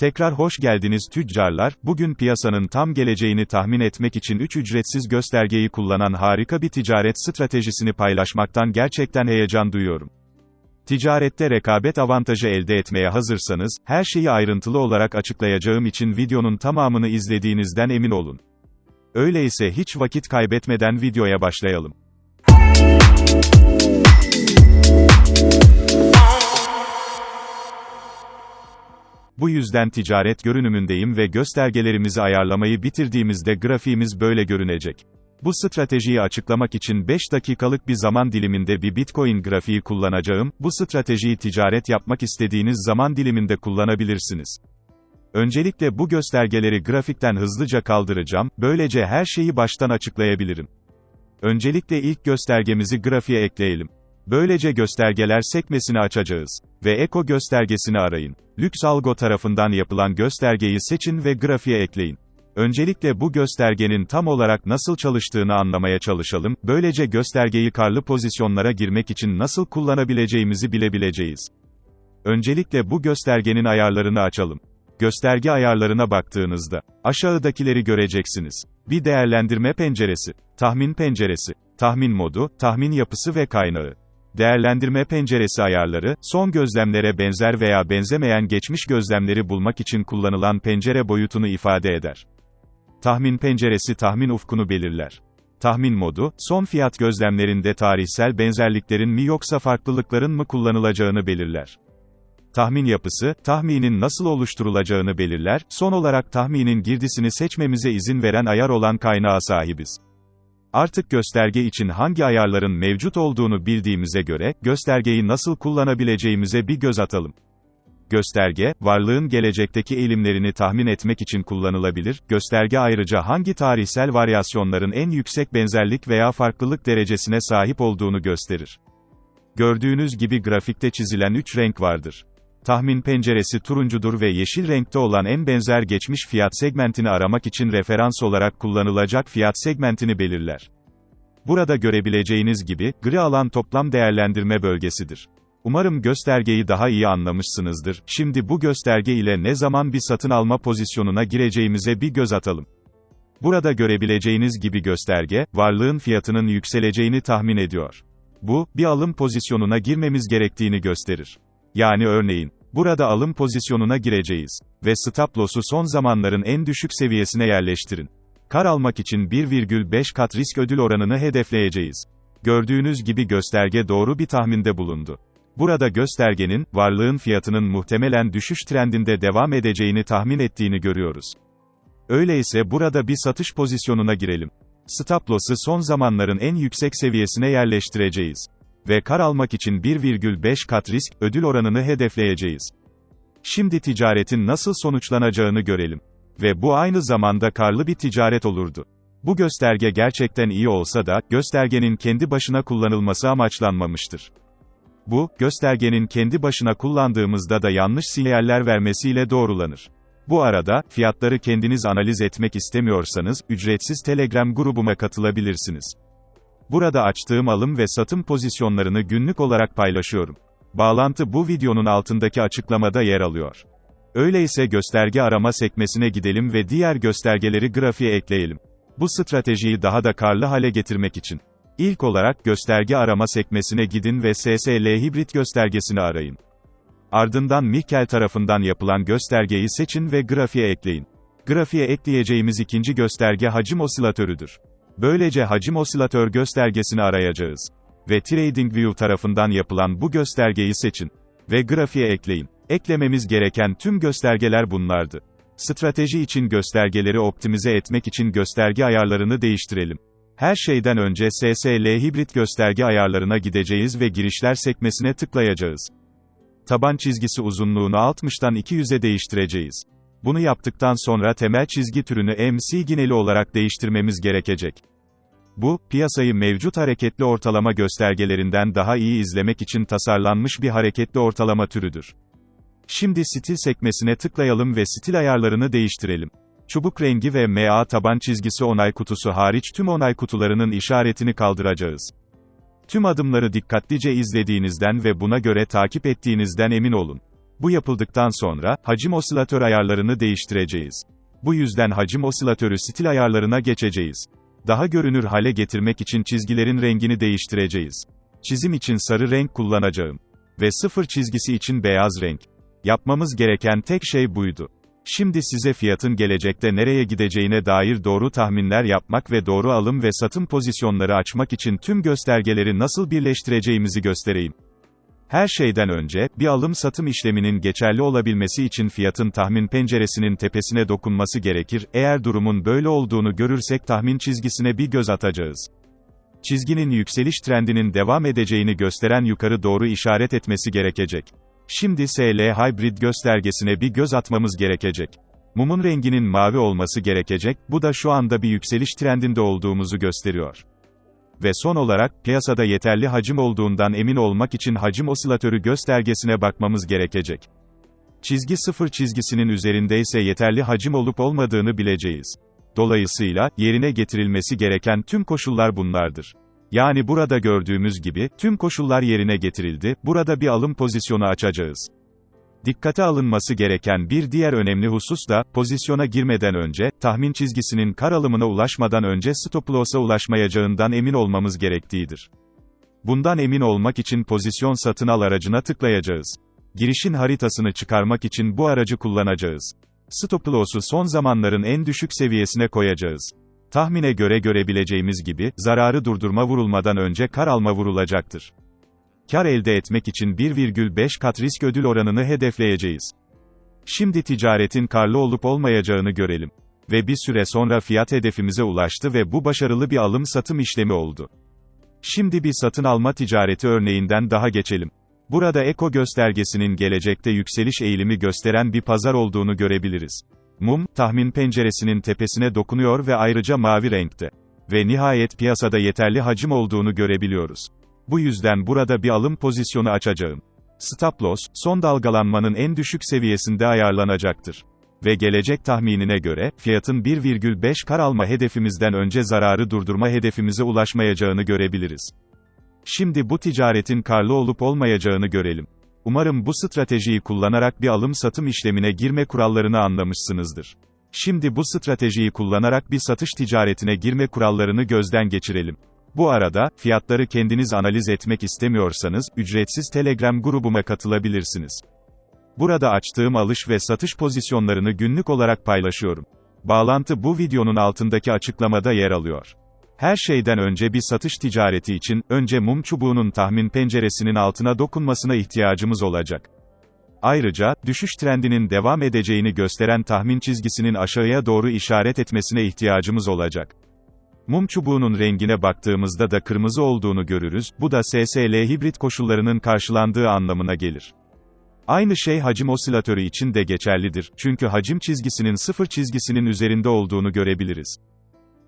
Tekrar hoş geldiniz tüccarlar, bugün piyasanın tam geleceğini tahmin etmek için 3 ücretsiz göstergeyi kullanan harika bir ticaret stratejisini paylaşmaktan gerçekten heyecan duyuyorum. Ticarette rekabet avantajı elde etmeye hazırsanız, her şeyi ayrıntılı olarak açıklayacağım için videonun tamamını izlediğinizden emin olun. Öyleyse hiç vakit kaybetmeden videoya başlayalım. Bu yüzden ticaret görünümündeyim ve göstergelerimizi ayarlamayı bitirdiğimizde grafiğimiz böyle görünecek. Bu stratejiyi açıklamak için 5 dakikalık bir zaman diliminde bir Bitcoin grafiği kullanacağım. Bu stratejiyi ticaret yapmak istediğiniz zaman diliminde kullanabilirsiniz. Öncelikle bu göstergeleri grafikten hızlıca kaldıracağım, böylece her şeyi baştan açıklayabilirim. Öncelikle ilk göstergemizi grafiğe ekleyelim. Böylece göstergeler sekmesini açacağız. Ve Eko göstergesini arayın. Lüks Algo tarafından yapılan göstergeyi seçin ve grafiğe ekleyin. Öncelikle bu göstergenin tam olarak nasıl çalıştığını anlamaya çalışalım, böylece göstergeyi karlı pozisyonlara girmek için nasıl kullanabileceğimizi bilebileceğiz. Öncelikle bu göstergenin ayarlarını açalım. Gösterge ayarlarına baktığınızda, aşağıdakileri göreceksiniz. Bir değerlendirme penceresi, tahmin penceresi, tahmin modu, tahmin yapısı ve kaynağı. Değerlendirme penceresi ayarları, son gözlemlere benzer veya benzemeyen geçmiş gözlemleri bulmak için kullanılan pencere boyutunu ifade eder. Tahmin penceresi tahmin ufkunu belirler. Tahmin modu, son fiyat gözlemlerinde tarihsel benzerliklerin mi yoksa farklılıkların mı kullanılacağını belirler. Tahmin yapısı, tahminin nasıl oluşturulacağını belirler, son olarak tahminin girdisini seçmemize izin veren ayar olan kaynağa sahibiz. Artık gösterge için hangi ayarların mevcut olduğunu bildiğimize göre, göstergeyi nasıl kullanabileceğimize bir göz atalım. Gösterge, varlığın gelecekteki eğilimlerini tahmin etmek için kullanılabilir. Gösterge ayrıca hangi tarihsel varyasyonların en yüksek benzerlik veya farklılık derecesine sahip olduğunu gösterir. Gördüğünüz gibi grafikte çizilen 3 renk vardır. Tahmin penceresi turuncudur ve yeşil renkte olan en benzer geçmiş fiyat segmentini aramak için referans olarak kullanılacak fiyat segmentini belirler. Burada görebileceğiniz gibi, gri alan toplam değerlendirme bölgesidir. Umarım göstergeyi daha iyi anlamışsınızdır. Şimdi bu gösterge ile ne zaman bir satın alma pozisyonuna gireceğimize bir göz atalım. Burada görebileceğiniz gibi gösterge, varlığın fiyatının yükseleceğini tahmin ediyor. Bu, bir alım pozisyonuna girmemiz gerektiğini gösterir. Yani örneğin, burada alım pozisyonuna gireceğiz ve stop loss'u son zamanların en düşük seviyesine yerleştirin. Kar almak için 1,5 kat risk ödül oranını hedefleyeceğiz. Gördüğünüz gibi gösterge doğru bir tahminde bulundu. Burada göstergenin, varlığın fiyatının muhtemelen düşüş trendinde devam edeceğini tahmin ettiğini görüyoruz. Öyleyse burada bir satış pozisyonuna girelim. Stop loss'ı son zamanların en yüksek seviyesine yerleştireceğiz. Ve kar almak için 1,5 kat risk, ödül oranını hedefleyeceğiz. Şimdi ticaretin nasıl sonuçlanacağını görelim. Ve bu aynı zamanda karlı bir ticaret olurdu. Bu gösterge gerçekten iyi olsa da, göstergenin kendi başına kullanılması amaçlanmamıştır. Bu, göstergenin kendi başına kullandığımızda da yanlış sinyaller vermesiyle doğrulanır. Bu arada, fiyatları kendiniz analiz etmek istemiyorsanız, ücretsiz Telegram grubuma katılabilirsiniz. Burada açtığım alım ve satım pozisyonlarını günlük olarak paylaşıyorum. Bağlantı bu videonun altındaki açıklamada yer alıyor. Öyleyse gösterge arama sekmesine gidelim ve diğer göstergeleri grafiğe ekleyelim. Bu stratejiyi daha da karlı hale getirmek için. İlk olarak gösterge arama sekmesine gidin ve SSL hibrit göstergesini arayın. Ardından Mikel tarafından yapılan göstergeyi seçin ve grafiğe ekleyin. Grafiğe ekleyeceğimiz ikinci gösterge hacim osilatörüdür. Böylece hacim osilatör göstergesini arayacağız. Ve TradingView tarafından yapılan bu göstergeyi seçin. Ve grafiğe ekleyin. Eklememiz gereken tüm göstergeler bunlardı. Strateji için göstergeleri optimize etmek için gösterge ayarlarını değiştirelim. Her şeyden önce SSL hibrit gösterge ayarlarına gideceğiz ve girişler sekmesine tıklayacağız. Taban çizgisi uzunluğunu 60'tan 200'e değiştireceğiz. Bunu yaptıktan sonra temel çizgi türünü MC gineli olarak değiştirmemiz gerekecek. Bu, piyasayı mevcut hareketli ortalama göstergelerinden daha iyi izlemek için tasarlanmış bir hareketli ortalama türüdür. Şimdi stil sekmesine tıklayalım ve stil ayarlarını değiştirelim. Çubuk rengi ve MA taban çizgisi onay kutusu hariç tüm onay kutularının işaretini kaldıracağız. Tüm adımları dikkatlice izlediğinizden ve buna göre takip ettiğinizden emin olun. Bu yapıldıktan sonra, hacim osilatör ayarlarını değiştireceğiz. Bu yüzden hacim osilatörü stil ayarlarına geçeceğiz. Daha görünür hale getirmek için çizgilerin rengini değiştireceğiz. Çizim için sarı renk kullanacağım. Ve sıfır çizgisi için beyaz renk. Yapmamız gereken tek şey buydu. Şimdi size fiyatın gelecekte nereye gideceğine dair doğru tahminler yapmak ve doğru alım ve satım pozisyonları açmak için tüm göstergeleri nasıl birleştireceğimizi göstereyim. Her şeyden önce, bir alım-satım işleminin geçerli olabilmesi için fiyatın tahmin penceresinin tepesine dokunması gerekir, eğer durumun böyle olduğunu görürsek tahmin çizgisine bir göz atacağız. Çizginin yükseliş trendinin devam edeceğini gösteren yukarı doğru işaret etmesi gerekecek. Şimdi SL Hybrid göstergesine bir göz atmamız gerekecek. Mumun renginin mavi olması gerekecek, bu da şu anda bir yükseliş trendinde olduğumuzu gösteriyor. Ve son olarak, piyasada yeterli hacim olduğundan emin olmak için hacim osilatörü göstergesine bakmamız gerekecek. Çizgi sıfır çizgisinin üzerindeyse yeterli hacim olup olmadığını bileceğiz. Dolayısıyla, yerine getirilmesi gereken tüm koşullar bunlardır. Yani burada gördüğümüz gibi, tüm koşullar yerine getirildi, burada bir alım pozisyonu açacağız. Dikkate alınması gereken bir diğer önemli husus da, pozisyona girmeden önce, tahmin çizgisinin kar alımına ulaşmadan önce stop loss'a ulaşmayacağından emin olmamız gerektiğidir. Bundan emin olmak için pozisyon satın al aracına tıklayacağız. Girişin haritasını çıkarmak için bu aracı kullanacağız. Stop loss'u son zamanların en düşük seviyesine koyacağız. Tahmine göre görebileceğimiz gibi, zararı durdurma vurulmadan önce kar alma vurulacaktır. Kar elde etmek için 1,5 kat risk ödül oranını hedefleyeceğiz. Şimdi ticaretin karlı olup olmayacağını görelim. Ve bir süre sonra fiyat hedefimize ulaştı ve bu başarılı bir alım-satım işlemi oldu. Şimdi bir satın alma ticareti örneğinden daha geçelim. Burada Eko göstergesinin gelecekte yükseliş eğilimi gösteren bir pazar olduğunu görebiliriz. Mum, tahmin penceresinin tepesine dokunuyor ve ayrıca mavi renkte. Ve nihayet piyasada yeterli hacim olduğunu görebiliyoruz. Bu yüzden burada bir alım pozisyonu açacağım. Stop loss, son dalgalanmanın en düşük seviyesinde ayarlanacaktır. Ve gelecek tahminine göre, fiyatın 1,5 kar alma hedefimizden önce zararı durdurma hedefimize ulaşmayacağını görebiliriz. Şimdi bu ticaretin karlı olup olmayacağını görelim. Umarım bu stratejiyi kullanarak bir alım-satım işlemine girme kurallarını anlamışsınızdır. Şimdi bu stratejiyi kullanarak bir satış ticaretine girme kurallarını gözden geçirelim. Bu arada, fiyatları kendiniz analiz etmek istemiyorsanız, ücretsiz Telegram grubuma katılabilirsiniz. Burada açtığım alış ve satış pozisyonlarını günlük olarak paylaşıyorum. Bağlantı bu videonun altındaki açıklamada yer alıyor. Her şeyden önce bir satış ticareti için, önce mum çubuğunun tahmin penceresinin altına dokunmasına ihtiyacımız olacak. Ayrıca, düşüş trendinin devam edeceğini gösteren tahmin çizgisinin aşağıya doğru işaret etmesine ihtiyacımız olacak. Mum çubuğunun rengine baktığımızda da kırmızı olduğunu görürüz, bu da SSL hibrit koşullarının karşılandığı anlamına gelir. Aynı şey hacim osilatörü için de geçerlidir, çünkü hacim çizgisinin sıfır çizgisinin üzerinde olduğunu görebiliriz.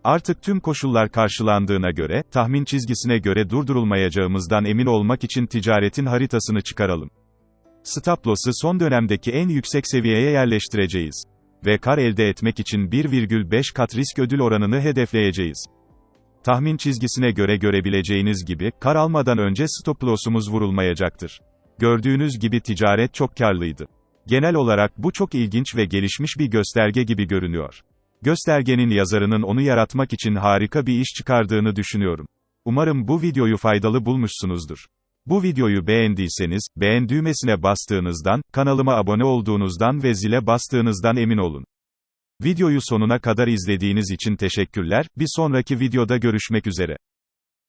Artık tüm koşullar karşılandığına göre, tahmin çizgisine göre durdurulmayacağımızdan emin olmak için ticaretin haritasını çıkaralım. Stop loss'ı son dönemdeki en yüksek seviyeye yerleştireceğiz. Ve kar elde etmek için 1,5 kat risk ödül oranını hedefleyeceğiz. Tahmin çizgisine göre görebileceğiniz gibi, kar almadan önce stop loss'umuz vurulmayacaktır. Gördüğünüz gibi ticaret çok karlıydı. Genel olarak bu çok ilginç ve gelişmiş bir gösterge gibi görünüyor. Göstergenin yazarının onu yaratmak için harika bir iş çıkardığını düşünüyorum. Umarım bu videoyu faydalı bulmuşsunuzdur. Bu videoyu beğendiyseniz, beğen düğmesine bastığınızdan, kanalıma abone olduğunuzdan ve zile bastığınızdan emin olun. Videoyu sonuna kadar izlediğiniz için teşekkürler, bir sonraki videoda görüşmek üzere.